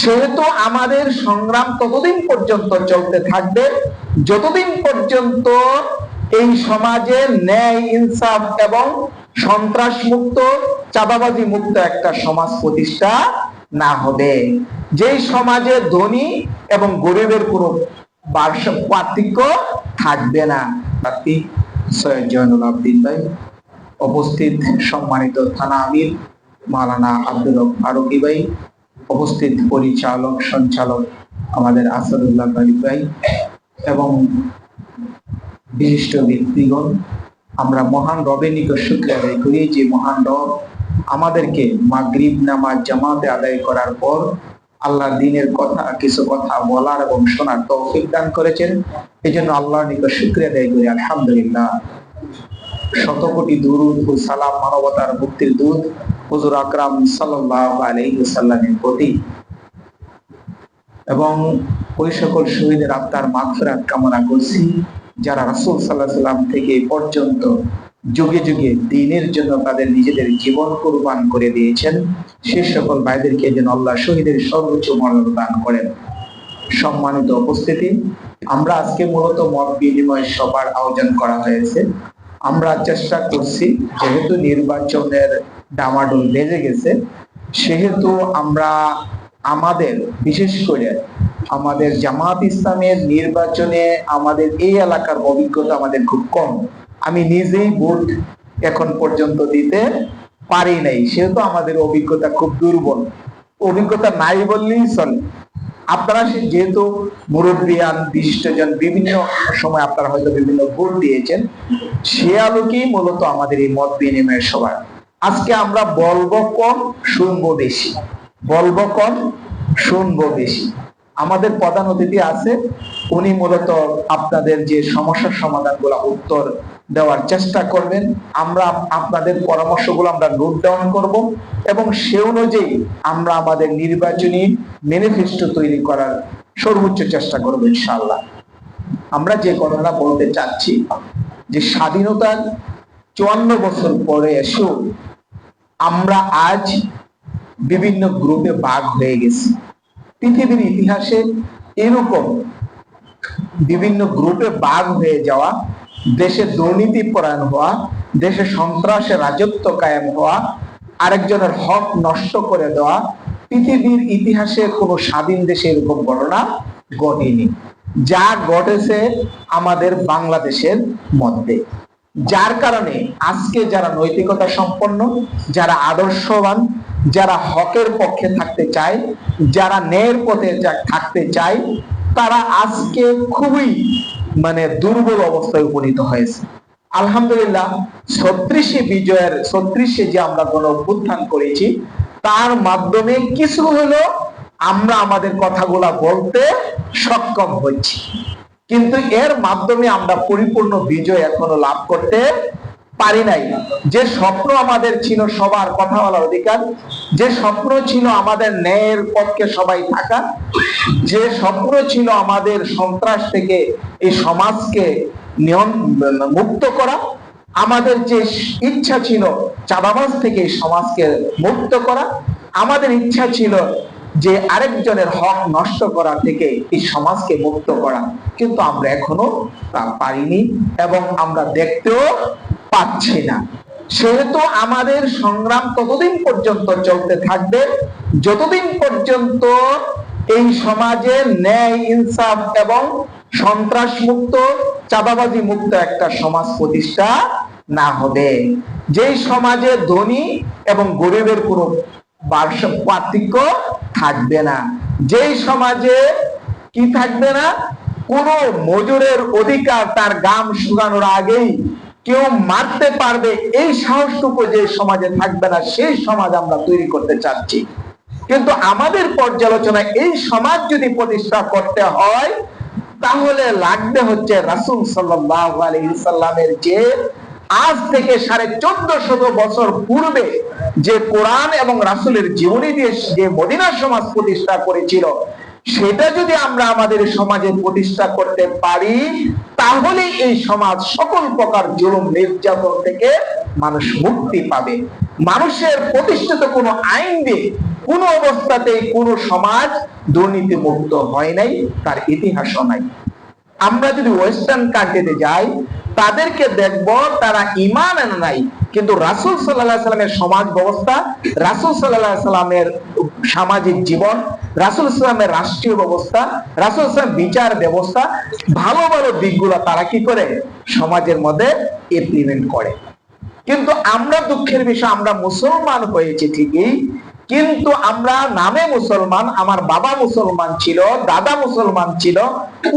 সেহেতু আমাদের সংগ্রাম ততদিন পর্যন্ত চলতে থাকবে। যতদিন পর্যন্ত এই সমাজে ন্যায়, ইনসাফ এবং সন্ত্রাস মুক্ত চাঁদাবাজি মুক্ত একটা সমাজ প্রতিষ্ঠা না হবে। যেই সমাজে ধনী এবং গরিবের কোনো পার্থক্য থাকবে না। প্রার্থী সৈয়দ জয়নুল আবদিন ভাই উপস্থিত সম্মানিত থানা আমির মালানা আব্দুল ফারুকি ভাই উপস্থিত পরিচালক, সঞ্চালক আমাদের আসাদুল্লাহ আলী ভাই এবং বিশিষ্ট ব্যক্তিগণ। আমরা মহান রবের নিকট শুক্রিয়া আদায় করি যে মহান রব আমাদেরকে মাগরিব নামাজ জামাতে আদায় করার পর আল্লাহ দিনের কথা, কিছু কথা বলার এবং শোনার তৌফিক দান করেছেন। এই জন্য আল্লাহর নিকট শুক্রিয়া আদায় করি। আলহামদুলিল্লাহ। শত কোটি দুরুদ ও সালাম মানবতার মুক্তির দূত হুজুর আকরাম সাল্লাল্লাহু আলাইহি ওয়াসাল্লামের প্রতি এবং ওই সকল শহীদের আত্মার মাগফিরাত কামনা করছি, যারা রাসূল আলাইহি সাল্লাম থেকে পর্যন্ত যুগে যুগে দিনের জন্য তাদের নিজেদের জীবন কুরবান করে দিয়েছেন, সে সকল ভাইদেরকে যেন আল্লাহ শহীদের সর্বোচ্চ মর্যাদা দান করেন। সম্মানিত উপস্থিতি, আমরা আজকে মূলত মত বিনিময় সভার আয়োজন করা হয়েছে। আমরা চেষ্টা করছি, যেহেতু নির্বাচনের ডামাডোল বেজে গেছে। সেহেতু আমরা আমাদের, বিশেষ করে আমাদের জামাত ইসলামের নির্বাচনে আমাদের এই এলাকার অভিজ্ঞতা আমাদের খুব কম। আমি নিজেই ভোট এখন পর্যন্ত দিতে পারি নাই, সেহেতু আমাদের অভিজ্ঞতা খুব দুর্বল। অভিজ্ঞতা নাই বললেই চলে। আপনারা সে যেহেতু মুরব্বিয়ান বিশিষ্টজন বিভিন্ন সময় আপনারা হয়তো বিভিন্ন ভোট দিয়েছেন, সে আলোকেই মূলত আমাদের এই মত বিনিময়ের সভা। আজকে আমরা বলব কম শুনব বেশি। বলব কম শুনব বেশি। আমাদের প্রধান অতিথি আছে, উনি মূলত আপনাদের যে সমস্যার সমাধানগুলো উত্তর দেওয়ার চেষ্টা করবেন। আমরা আপনাদের পরামর্শগুলো আমরা নোট ডাউন করব এবং সে অনুযায়ী আমরা আমাদের নির্বাচনী ম্যানিফেস্টো তৈরি করার সর্বোচ্চ চেষ্টা করব ইনশাআল্লাহ। আমরা যে কথাটা বলতে চাচ্ছি, যে স্বাধীনতার চুয়ান্ন বছর পরে এসেও আমরা আজ বিভিন্ন গ্রুপে ভাগ হয়ে গেছি। পৃথিবীর ইতিহাসে এরকম বিভিন্ন গ্রুপে ভাগ হয়ে যাওয়া, দেশে দুর্নীতি পরায়ণ হওয়া, দেশে সন্ত্রাসের রাজত্ব কায়েম হওয়া, আরেকজনের হক নষ্ট করে দেওয়া, পৃথিবীর ইতিহাসে কোনো স্বাধীন দেশে এরকম ঘটনা ঘটেনি। যা ঘটেছে আমাদের বাংলাদেশের মধ্যে। যার কারণে আজকে যারা নৈতিকতা সম্পন্ন, যারা আদর্শবান, যারা হকের পক্ষে থাকতে চায়, যারা ন্যায়ের পথে থাকতে চায়, তারা আজকে খুবই মানে দুর্বল অবস্থায় উপনীত হয়েছে। আলহামদুলিল্লাহ, ছত্রিশে বিজয়ের, ছত্রিশে যে আমরা কোন অভ্যুত্থান করেছি, তার মাধ্যমে কিছু হলো আমরা আমাদের কথাগুলা বলতে সক্ষম হচ্ছি কিন্তু এর মাধ্যমে আমরা পরিপূর্ণ বিজয় এখনও লাভ করতে পারি নাই। যে স্বপ্ন আমাদের ছিল সবার কথা বলার অধিকার, যে স্বপ্ন ছিল আমাদের ন্যায়ের পক্ষে সবাই থাকা, যে স্বপ্ন ছিল আমাদের সন্ত্রাস থেকে এই সমাজকে মুক্ত করা, আমাদের যে ইচ্ছা ছিল চাঁদাবাজ থেকে সমাজকে মুক্ত করা, আমাদের ইচ্ছা ছিল যে আরেকজনের হক নষ্ট করা থেকে এই সমাজকে মুক্ত করা। কিন্তু আমরা এখনও তা পারিনি এবং আমরা দেখতেও পাচ্ছি না। সেহেতু আমাদের সংগ্রাম ততদিন পর্যন্ত চলতে থাকবে। যতদিন পর্যন্ত এই সমাজে ন্যায়, ইনসাফ এবং সন্ত্রাস মুক্ত চাঁদাবাজি মুক্ত একটা সমাজ প্রতিষ্ঠা না হবে। যেই সমাজে ধনী এবং গরিবের কোনো পার্থক্য থাকবে না। যেই সমাজে কি থাকবে না? কোন মজুরের অধিকার তার গাম শুকানোর আগেই কেউ মারতে পারবে। এই সাহসটুকু যে সমাজে থাকবে না, সেই সমাজ আমরা তৈরি করতে চাচ্ছি। কিন্তু আমাদের পর্যালোচনায় এই সমাজ যদি প্রতিষ্ঠা করতে হয়, তাহলে লাগবে হচ্ছে রাসুল সাল্লাহ আলাইসাল্লামের যে আজ থেকে সাড়ে চোদ্দ শত বছর পূর্বে যে কোরআন এবং রাসুলের জীবনী দিয়ে যে মদিনা সমাজ প্রতিষ্ঠা করেছিল, সেটা যদি আমরা আমাদের সমাজে প্রতিষ্ঠা করতে পারি, তাহলে এই সমাজ সকল প্রকার জুলুম, নির্যাতন থেকে মানুষ মুক্তি পাবে। মানুষের প্রতিষ্ঠিত কোনো আইন দিয়ে কোনো অবস্থাতেই কোনো সমাজ দুর্নীতি মুক্ত হয় নাই, তার ইতিহাসও নাই। আমরা যদি ওয়েস্টার্ন কান্ট্রিতে যাই তাদেরকে দেখব তারা ইমান এনে নাই। কিন্তু রাসুল সাল্লাহ সাল্লামের সমাজ ব্যবস্থা, রাসুল সাল্লাহ সাল্লামের সামাজিক জীবন, রাসুল ইসলামের রাষ্ট্রীয় ব্যবস্থা, রাসুল ইসলাম বিচার ব্যবস্থা, ভালো ভালো দিকগুলো তারা কি করে? সমাজের মধ্যে ইমপ্লিমেন্ট করে। কিন্তু আমরা দুঃখের বিষয়, আমরা মুসলমান হয়েছি ঠিকই কিন্তু আমরা নামে মুসলমান, আমার বাবা মুসলমান ছিল, দাদা মুসলমান ছিল,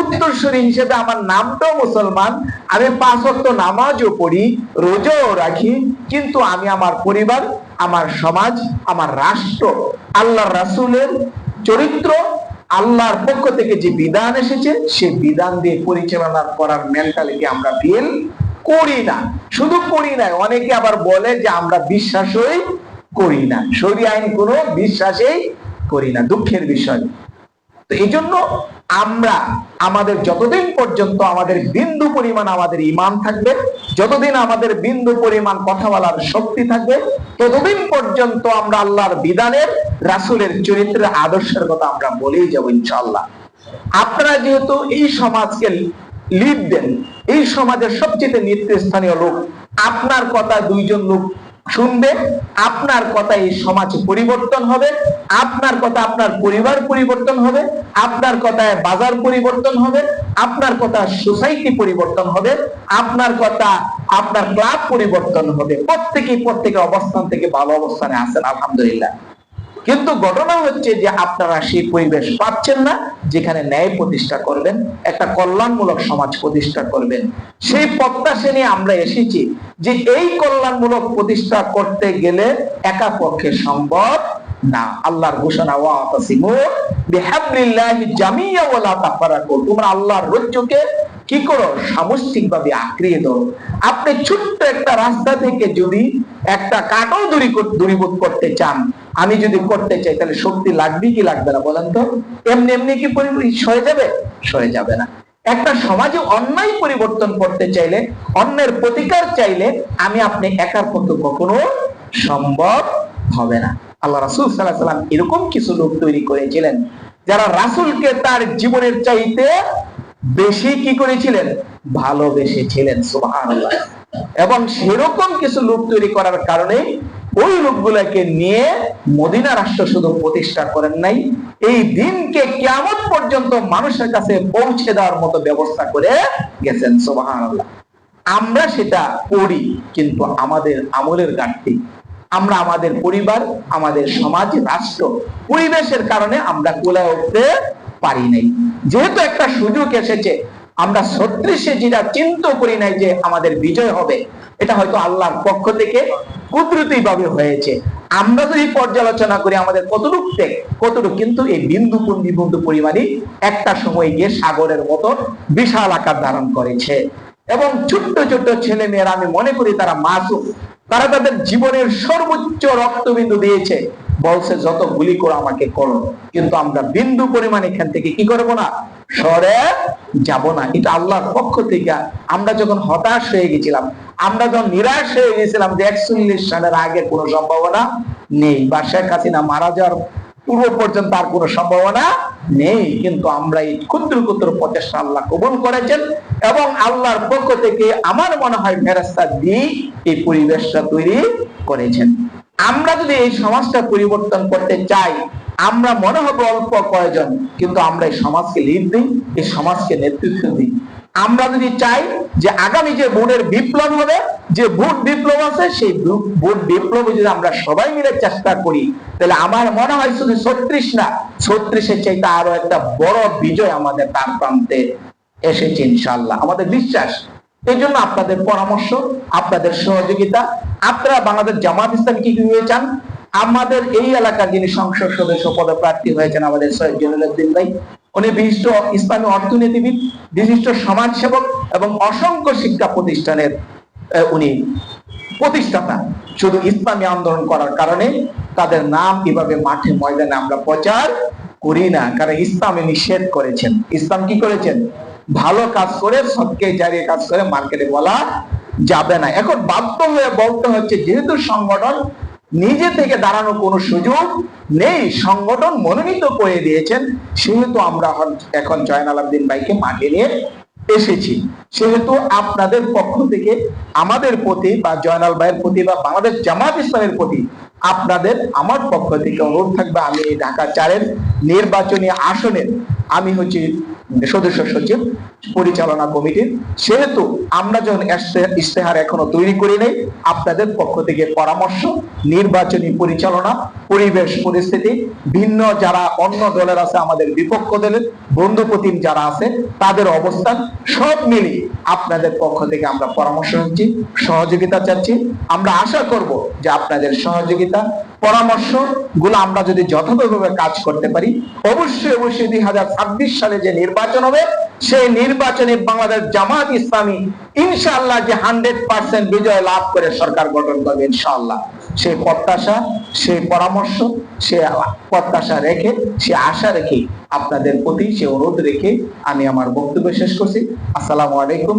উত্তরসূরি হিসেবে আমার নামটাও মুসলমান, আমি পাঁচ ওয়াক্ত নামাজও পড়ি, রোজাও রাখি, কিন্তু আমি আমার পরিবার, আমার সমাজ, আমার রাষ্ট্র, আল্লাহর রাসূলের চরিত্র, আল্লাহর পক্ষ থেকে যে বিধান এসেছে, সে বিধান দিয়ে পরিচালনা করার মেন্টালিটি আমরা ফিল করি না। শুধু করি না অনেকে আবার বলে যে আমরা বিশ্বাসই করি না। শরী আইন কোনো বিশ্বাসেই করি না, দুঃখের বিষয়। তো এই জন্য আমরা আমাদের যতদিন পর্যন্ত আমাদের বিন্দু পরিমাণ আমাদের ইমান থাকবে, যতদিন আমাদের বিন্দু পরিমাণ কথা বলার শক্তি থাকবে, ততদিন পর্যন্ত আমরা আল্লাহর বিধানের, রাসূলের চরিত্রের আদর্শের কথা আমরা বলেই যাব ইনশাল্লাহ আপনারা যেহেতু এই সমাজকে লিড দেন, এই সমাজের সবচেয়ে নেতৃস্থানীয় লোক, আপনার কথা দুইজন লোক শুনবে, আপনার কথা এই সমাজ পরিবর্তন হবে, আপনার কথা আপনার পরিবার পরিবর্তন হবে, আপনার কথায় বাজার পরিবর্তন হবে, আপনার কথা সোসাইটি পরিবর্তন হবে, আপনার কথা আপনার ক্লাব পরিবর্তন হবে। প্রত্যেকেই প্রত্যেকের অবস্থান থেকে ভালো অবস্থানে আছেন, আলহামদুলিল্লাহ। কিন্তু ঘটনা হচ্ছে যে আপনারা সেই পরিবেশ পাচ্ছেন না, যেখানে ন্যায় প্রতিষ্ঠা করবেন, একটা কল্যাণমূলক সমাজ প্রতিষ্ঠা করবেন। সেই প্রত্যাশা নিয়ে আমরা এসেছি যে এই কল্যাণমূলক প্রতিষ্ঠা করতে গেলে একা পক্ষে সম্ভব না। আল্লাহর ঘোষণা তোমরা আল্লাহর রজ্জুকে কি করো? সামষ্টিকভাবে আঁকড়িয়ে দাও। আপনি ছোট্ট একটা রাস্তা থেকে যদি একটা কাটাও দূরী দূরীভূত করতে চান, আমি যদি করতে চাই, তাহলে শক্তি লাগবে কি লাগবে না বলেন তো? এমনি এমনি কি সয়ে যাবে? সয়ে যাবে না। একটা সমাজে অন্যায় পরিবর্তন করতে চাইলে, অন্যের প্রতিকার চাইলে আমি আপনি একার পক্ষে কখনো সম্ভব হবে না। আল্লাহ রাসুল সাল্লাহ সাল্লাম এরকম কিছু লোক তৈরি করেছিলেন, যারা রাসুলকে তার জীবনের চাইতে বেশি কি করেছিলেন? ভালোবেসেছিলেন, সুবহানাল্লাহ। এবং সেরকম কিছু লোক তৈরি করার কারণে ওই লোকগুলোকে নিয়ে মদিনা রাষ্ট্র শুধু প্রতিষ্ঠা করেন নাই, এই দিনকে কেমন পর্যন্ত মানুষের কাছে পৌঁছে দেওয়ার মতো ব্যবস্থা করে গেছেন, সুবহানাল্লাহ। আমরা সেটা করি, কিন্তু আমাদের আমলের ঘাটতি। আমরা আমাদের পরিবার, আমাদের সমাজ, রাষ্ট্র, পরিবেশের কারণে আমরা কোলায় উঠতে পারি নাই। যেহেতু একটা সুযোগ এসেছে আমরা ছত্রিশে যেটা চিন্তা করি নাই যে আমাদের বিজয় হবে। এটা হয়তো আল্লাহর পক্ষ থেকে কুদরতি ভাবে হয়েছে। আমরা যদি পর্যালোচনা করি আমাদের কতটুক টেক কতটুক, কিন্তু এই বিন্দু পুঞ্জি বিন্দু পরিমাণই একটা সময় গিয়ে সাগরের মতো বিশাল আকার ধারণ করেছে। এবং ছোট্ট ছোট্ট ছেলে মেয়েরা আমি মনে করি তারা মাসুক তারা তাদের জীবনের সর্বোচ্চ রক্তবিন্দু দিয়েছে। বলছে, যত গুলি করে আমাকে করো। কিন্তু আমরা বিন্দু পরিমাণ এখান থেকে কি করব না? সরে যাব না। এটা আল্লাহর পক্ষ থেকে আমরা যখন হতাশ হয়ে গেছিলাম, আমরা যখন নিরাশ হয়ে গেছিলাম যে একচল্লিশ সালের আগে কোনো সম্ভাবনা নেই বা শেখ হাসিনা মারা যাওয়ার পূর্ব পর্যন্ত আর কোনো সম্ভাবনা নেই। কিন্তু আমরা এই ক্ষুদ্র ক্ষুদ্র প্রচেষ্টা আল্লাহ কবুল করেছেন এবং আল্লাহর পক্ষ থেকে আমার মনে হয় ফেরাস্তা দিয়ে এই পরিবেশটা তৈরি করেছেন। আমরা যদি এই সমাজটা পরিবর্তন করতে চাই আমরা মনে হবে অল্প কয়েকজন কিন্তু আমরা এই সমাজকে লিড দিই, এই সমাজকে নেতৃত্ব দিই। আমরা যদি চাই যে আগামী যে ভোটের বিপ্লব হবে, যে ভোট বিপ্লব আছে, সেই ভোট বিপ্লব যদি আমরা সবাই মিলে চেষ্টা করি, তাহলে আমার মনে হয় শুধু ছত্রিশ না, ছত্রিশের চাইতে আরও একটা বড় বিজয় আমাদের তার প্রান্তে এসেছে ইনশাল্লাহ আমাদের বিশ্বাস, এই জন্য আপনাদের পরামর্শ, আপনাদের সহযোগিতা, আপনারা বাংলাদেশ জামাত ইসলাম কি চান? আমাদের এই এলাকার যিনি সংসদ সদস্য পদপ্রার্থী হয়েছেন আমাদের সৈয়দ জলিলুদ্দিন ভাই, উনি বিশিষ্ট ইসলামী অর্থনীতিবিদ, বিশিষ্ট সমাজসেবক এবং অসংখ্য শিক্ষা প্রতিষ্ঠানের উনি প্রতিষ্ঠাতা। শুধু ইসলামী আন্দোলন করার কারণে তাদের নাম কীভাবে মাঠে ময়দানে আমরা প্রচার করি না, কারণ ইসলামে নিষেধ করেছেন। ইসলাম কি করেছেন? ভালো কাজ করে সৎকে জারিয়ে কাজ করে মার্কেটে বলা যাবে না। এখন বাধ্য হয়ে বলতে হচ্ছে, যেহেতু সংগঠন নিজে থেকে দাঁড়ানো কোনো সুযোগ নেই। সংগঠন মনোনীত করে দিয়েছেন। সেহেতু আমরা এখন জয়নাল আবদিন ভাইকে মাঠে নিয়ে এসেছি। সেহেতু আপনাদের পক্ষ থেকে আমাদের প্রতি বা জয়নাল ভাইয়ের প্রতি বা বাংলাদেশ জামাত ইসলামের প্রতি আপনাদের আমার পক্ষ থেকে অনুরোধ থাকবে। আমি ঢাকা চারের নির্বাচনী আসনের আমি হচ্ছি সদস্য সচিব, পরিচালনা কমিটির সেহেতু আমরা যখন ইশতে- ইশতেহার এখনও তৈরি করি নাই, আপনাদের পক্ষ থেকে পরামর্শ, নির্বাচনী পরিচালনা, পরিবেশ পরিস্থিতি, ভিন্ন যারা অন্য দলের আছে আমাদের বিপক্ষ দলের বন্ধু প্রতিম যারা আছে, তাদের অবস্থান, সব মিলিয়ে আপনাদের পক্ষ থেকে আমরা পরামর্শ নিচ্ছি, সহযোগিতা চাচ্ছি। আমরা আশা করব যে আপনাদের সহযোগিতা পরামর্শগুলো আমরা যদি যথাযথভাবে কাজ করতে পারি, অবশ্যই অবশ্যই দুই হাজার ছাব্বিশ সালে যে নির্বাচন হবে, সেই নির্বাচনে বাংলাদেশ জামাত ইসলামী ইনশাআল্লাহ যে হান্ড্রেড পার্সেন্ট বিজয় লাভ করে সরকার গঠন করবে ইনশাআল্লাহ। সেই প্রত্যাশা, সেই পরামর্শ, সে প্রত্যাশা রেখে, সে আশা রেখে আপনাদের প্রতি সে অনুরোধ রেখে আমি আমার বক্তব্য শেষ করছি। আসসালামু আলাইকুম।